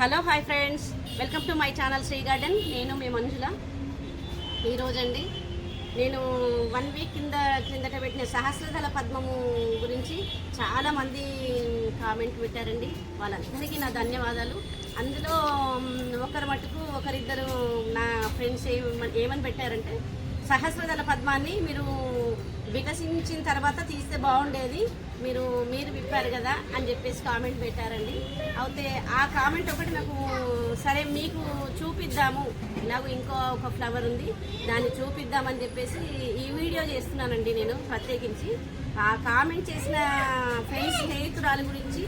Hello hi friends. Welcome to my channel Sri garden. నేను మీ మంజుల. ఈరోజండి నేను వన్ వీక్ కింద క్రిందట పెట్టిన సహస్రదళ పద్మము గురించి చాలామంది కామెంట్ పెట్టారండి. వాళ్ళందరికీ నా ధన్యవాదాలు. అందులో ఒకరి మటుకు ఒకరిద్దరు నా ఫ్రెండ్స్ ఏమని పెట్టారంటే సహస్రదళ పద్మాన్ని మీరు వికసించిన తర్వాత తీస్తే బాగుండేది. మీరు మీరు విప్పారు కదా అని చెప్పేసి కామెంట్ పెట్టారండి. అయితే ఆ కామెంట్ ఒకటి నాకు సరే మీకు చూపిద్దాము. నాకు ఇంకో ఒక ఫ్లవర్ ఉంది. దాన్ని చూపిద్దామని చెప్పేసి ఈ వీడియో చేస్తున్నానండి నేను ప్రత్యేకించి. ఆ కామెంట్ చేసిన ఫ్రెండ్స్ స్నేహితురాలు గురించి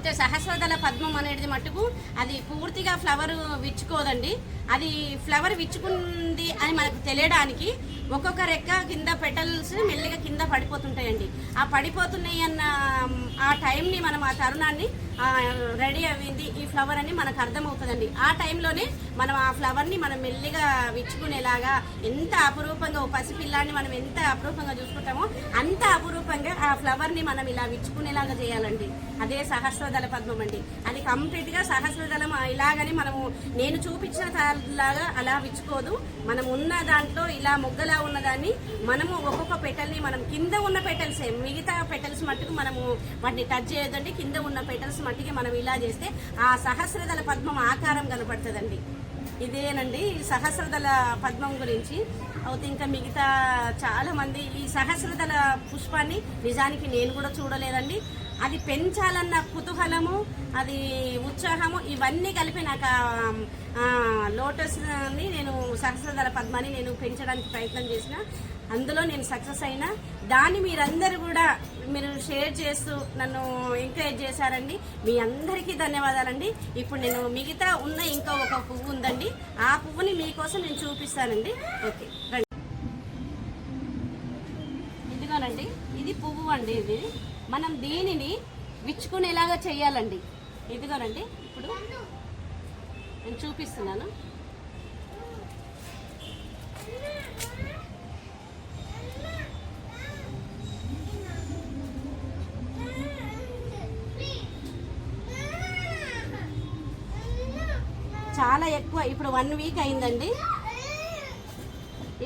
స్నే- సహస్రదళ పద్మం అనేది మటుకు అది పూర్తిగా ఫ్లవర్ విచ్చుకోదండి. అది ఫ్లవర్ విచ్చుకుంది అని మనకు తెలియడానికి ఒక్కొక్క రెక్క కింద పెటల్స్ మెల్లిగా కింద పడిపోతుంటాయండి. ఆ పడిపోతున్నాయి అన్న ఆ టైంని మనం ఆ తరుణాన్ని రెడీ అయింది ఈ ఫ్లవర్ అని మనకు అర్థమవుతుందండి. ఆ టైంలోనే మనం ఆ ఫ్లవర్ని మనం మెల్లిగా విచ్చుకునేలాగా ఎంత అపురూపంగా ఓ పసిపిల్లాన్ని మనం ఎంత అపురూపంగా చూసుకుంటామో అంత అపురూపంగా ఆ ఫ్లవర్ని మనం ఇలా విచ్చుకునేలాగా చేయాలండి. అదే సహస్రదళ పద్మం అండి. అది కంప్లీట్గా సహస్రదళం ఇలాగని మనము నేను చూపించిన లాగా అలా విచ్చుకోదు. మనం ఉన్న దాంట్లో ఇలా మొగ్గలా ఉన్నదాన్ని మనము ఒక్కొక్క పెటల్ని మనం కింద ఉన్న పెటల్సే మిగతా పెటల్స్ మట్టుకు మనము వాటిని టచ్ చేయొద్దండి. కింద ఉన్న పెటల్స్ మట్టుకి మనం ఇలా చేస్తే ఆ సహస్రదళ పద్మం ఆకారం కనపడుతుందండి. ఇదేనండి ఈ సహస్రదళ పద్మం గురించి. అయితే ఇంకా మిగతా చాలా మంది ఈ సహస్రదళ పుష్పాన్ని నిజానికి నేను కూడా చూడలేదండి. అది పెంచాలన్న కుతూహలము అది ఉత్సాహము ఇవన్నీ కలిపి నాకు లోటస్ని నేను సహస్రధర పద్మాన్ని నేను పెంచడానికి ప్రయత్నం చేసిన. అందులో నేను సక్సెస్ అయినా. దాన్ని మీరందరూ కూడా మీరు షేర్ చేస్తూ నన్ను ఎంకరేజ్ చేశారండి. మీ అందరికీ ధన్యవాదాలండి. ఇప్పుడు నేను మిగతా ఉన్న ఇంకా ఒక పువ్వు ఉందండి. ఆ పువ్వుని మీకోసం నేను చూపిస్తానండి. ఓకే రండి. ఇదిగోనండి ఇది పువ్వు అండి ఇది. మనం దీనిని విచ్చుకునేలాగా చేయాలండి. ఇదిగోనండి ఇప్పుడు నేను చూపిస్తున్నాను. చాలా ఎక్కువ ఇప్పుడు వన్ వీక్ అయిందండి.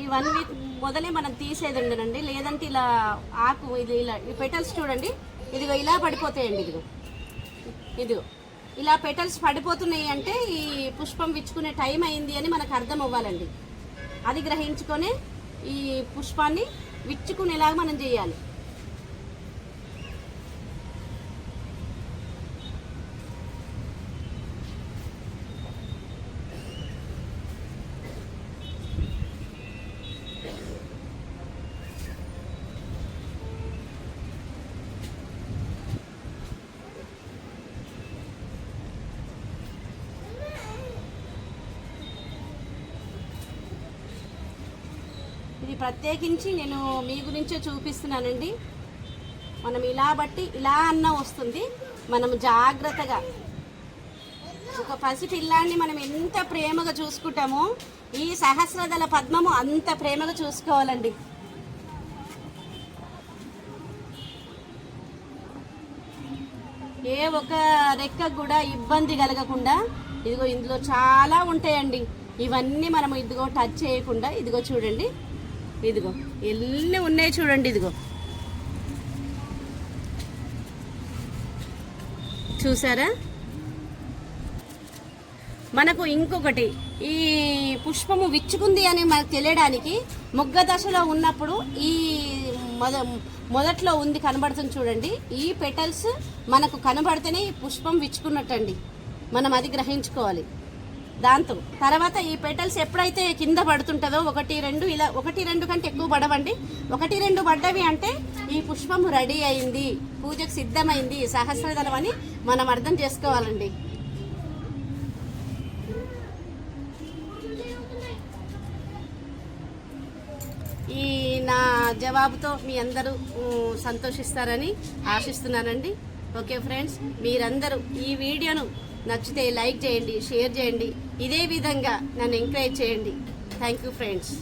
ఈ వన్ వీక్ మొదలే మనం తీసేది ఉండనండి. లేదంటే ఇలా ఆకు ఇది ఇలా ఈ పెటల్స్ చూడండి. ఇదిగో ఇలా పడిపోతాయండి ఇదిగో. ఇదిగో. ఇలా పెటల్స్ పడిపోతున్నాయి అంటే ఈ పుష్పం విచ్చుకునే టైం అయింది అని మనకు అర్థం అవ్వాలండి. అది గ్రహించుకొని ఈ పుష్పాన్ని విచ్చుకునేలాగా మనం చేయాలి. ఇది ప్రత్యేకించి నేను మీ గురించే చూపిస్తున్నానండి. మనం ఇలా బట్టి ఇలా అన్న వస్తుంది. మనం జాగ్రత్తగా ఒక పసి పిల్లాన్ని మనం ఎంత ప్రేమగా చూసుకుంటామో ఈ సహస్రదళ పద్మము అంత ప్రేమగా చూసుకోవాలండి. ఏ ఒక రెక్క కూడా ఇబ్బంది కలగకుండా ఇదిగో ఇందులో చాలా ఉంటాయండి. ఇవన్నీ మనం ఇదిగో టచ్ చేయకుండా ఇదిగో చూడండి. ఇదిగో ఎన్ని ఉన్నాయి చూడండి ఇదిగో. చూసారా? మనకు ఇంకొకటి ఈ పుష్పము విచ్చుకుంది అని మనకు తెలియడానికి మొగ్గ దశలో ఉన్నప్పుడు ఈ మొద మొదట్లో ఉంది కనబడుతుంది చూడండి. ఈ పెటల్స్ మనకు కనబడితేనే ఈ పుష్పం విచ్చుకున్నట్టండి. మనం అది గ్రహించుకోవాలి. దాంతో. తర్వాత ఈ పెటల్స్ ఎప్పుడైతే కింద పడుతుంటుందో ఒకటి రెండు ఇలా ఒకటి రెండు కంటే ఎక్కువ పడవండి. ఒకటి రెండు పడ్డవి అంటే ఈ పుష్పము రెడీ అయింది పూజకు సిద్ధమైంది సహస్రదళం అని మనం అర్థం చేసుకోవాలండి. ఈ నా జవాబుతో మీ అందరూ సంతోషిస్తారని ఆశిస్తున్నానండి. ఓకే ఫ్రెండ్స్ మీరందరూ ఈ వీడియోను నచ్చితే లైక్ చేయండి షేర్ చేయండి. ఇదే విధంగా నన్ను ఎంకరేజ్ చేయండి. Thank you friends.